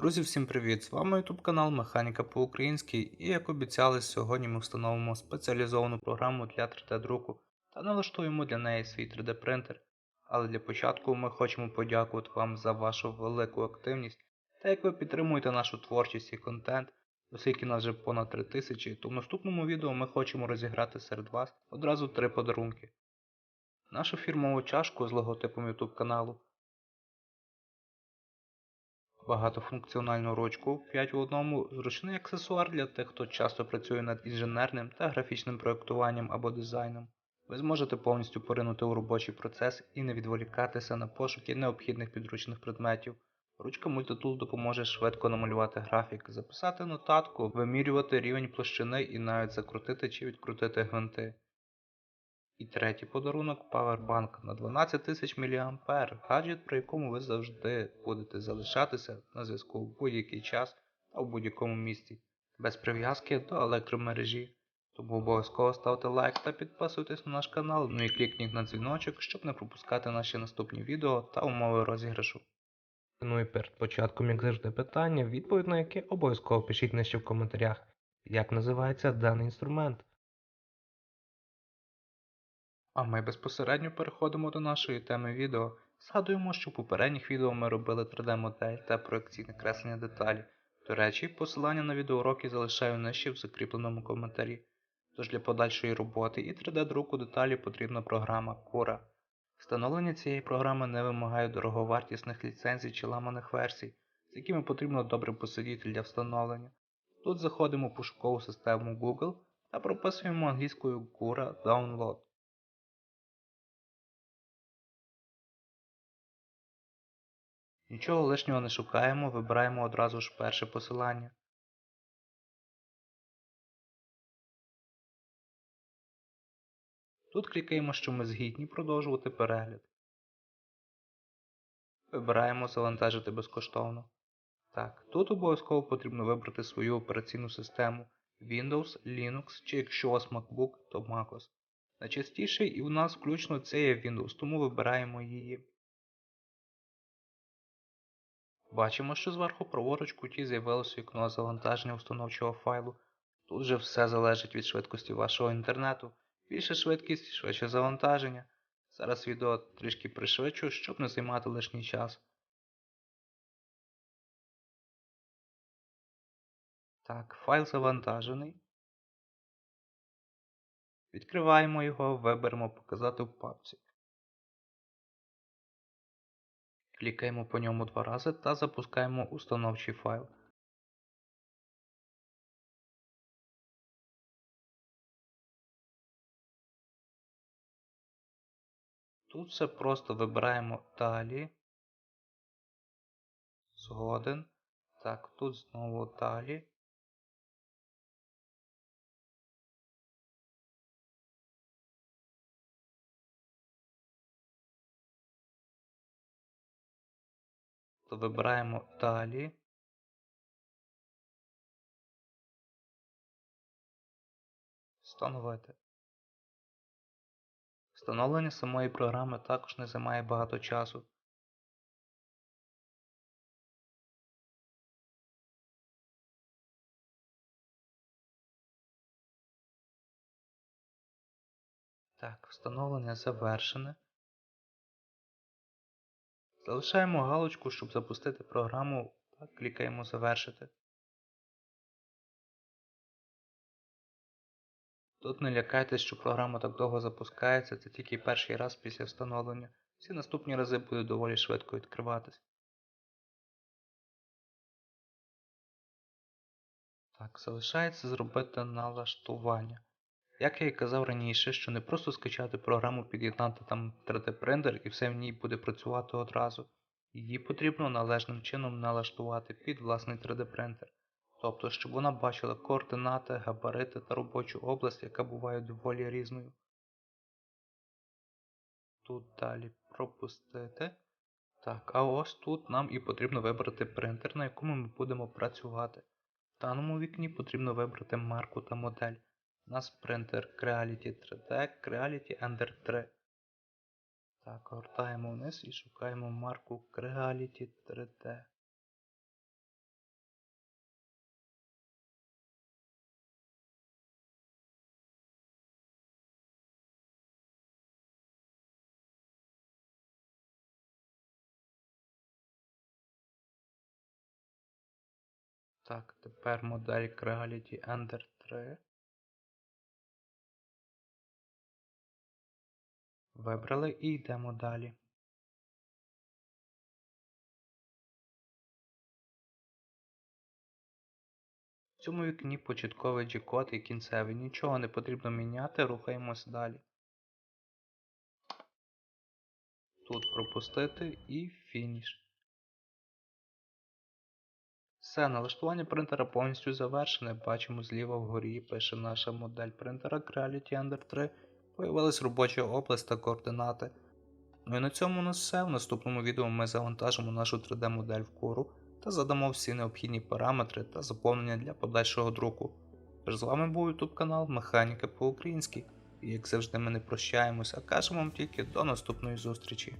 Друзі, всім привіт! З вами YouTube канал Механіка по-українськи і як обіцяли, сьогодні ми встановимо спеціалізовану програму для 3D-друку та налаштуємо для неї свій 3D принтер. Але для початку ми хочемо подякувати вам за вашу велику активність та як ви підтримуєте нашу творчість і контент, оскільки нас вже понад 3000, то в наступному відео ми хочемо розіграти серед вас одразу три подарунки. Нашу фірмову чашку з логотипом YouTube каналу багатофункціональну ручку 5 в одному, зручний аксесуар для тих, хто часто працює над інженерним та графічним проєктуванням або дизайном. Ви зможете повністю поринути у робочий процес і не відволікатися на пошуки необхідних підручних предметів. Ручка Multitool допоможе швидко намалювати графік, записати нотатку, вимірювати рівень площини і навіть закрутити чи відкрутити гвинти. І третій подарунок Powerbank на 12 тисяч мА, гаджет, при якому ви завжди будете залишатися на зв'язку в будь-який час та в будь-якому місці, без прив'язки до електромережі. Тому обов'язково ставте лайк та підписуйтесь на наш канал, ну і клікніть на дзвіночок, щоб не пропускати наші наступні відео та умови розіграшу. Ну і перед початком, як завжди, питання, відповідь на яке обов'язково пишіть нижче в коментарях. Як називається даний інструмент? А ми безпосередньо переходимо до нашої теми відео. Згадуємо, що в попередніх відео ми робили 3D-модель та проекційне креслення деталі. До речі, посилання на відеоуроки залишаю нижче в закріпленому коментарі. Тож для подальшої роботи і 3D-друку деталі потрібна програма Cura. Встановлення цієї програми не вимагає дороговартісних ліцензій чи ламаних версій, з якими потрібно добре посидіти для встановлення. Тут заходимо в пошукову систему Google та прописуємо англійською Cura Download. Нічого лишнього не шукаємо, вибираємо одразу ж перше посилання. Тут клікаємо, що ми згідні продовжувати перегляд. Вибираємо Завантажити безкоштовно. Так, тут обов'язково потрібно вибрати свою операційну систему Windows, Linux чи якщо у вас MacBook, то MacOS. Найчастіший і у нас включно це є Windows, тому вибираємо її. Бачимо, що зверху праворуч куті з'явилося вікно завантаження установчого файлу. Тут же все залежить від швидкості вашого інтернету. Більша швидкість, швидше завантаження. Зараз відео трішки пришвидшу, щоб не займати лишній час. Так, файл завантажений. Відкриваємо його, виберемо Показати в папці. Клікаємо по ньому два рази та запускаємо установчий файл. Тут все просто вибираємо далі. Згоден. Так, тут знову далі. То вибираємо далі. Встановити. Встановлення самої програми також не займає багато часу. Так, встановлення завершене. Залишаємо галочку, щоб запустити програму та клікаємо Завершити. Тут не лякайтесь, що програма так довго запускається, це тільки перший раз після встановлення. Всі наступні рази будуть доволі швидко відкриватись. Так, залишається зробити налаштування. Як я і казав раніше, що не просто скачати програму, під'єднати там 3D принтер і все в ній буде працювати одразу. Її потрібно належним чином налаштувати під власний 3D принтер. Тобто, щоб вона бачила координати, габарити та робочу область, яка буває доволі різною. Тут далі пропустити. Так, а ось тут нам і потрібно вибрати принтер, на якому ми будемо працювати. В даному вікні потрібно вибрати марку та модель. У нас принтер Creality 3D, Creality Ender 3. Так, гортаємо вниз і шукаємо марку Creality 3D. Так, тепер модель Creality Ender 3. Вибрали і йдемо далі. В цьому вікні початковий G-код і кінцевий. Нічого не потрібно міняти, рухаємось далі. Тут пропустити і фініш. Все, налаштування принтера повністю завершене. Бачимо зліва вгорі пише наша модель принтера Creality Ender 3. Появилась робоча область та координати. Ну і на цьому у нас все. В наступному відео ми завантажимо нашу 3D-модель в кору та задамо всі необхідні параметри та заповнення для подальшого друку. Тож з вами був YouTube канал Механіка по-українськи. І як завжди ми не прощаємось, а кажемо вам тільки до наступної зустрічі.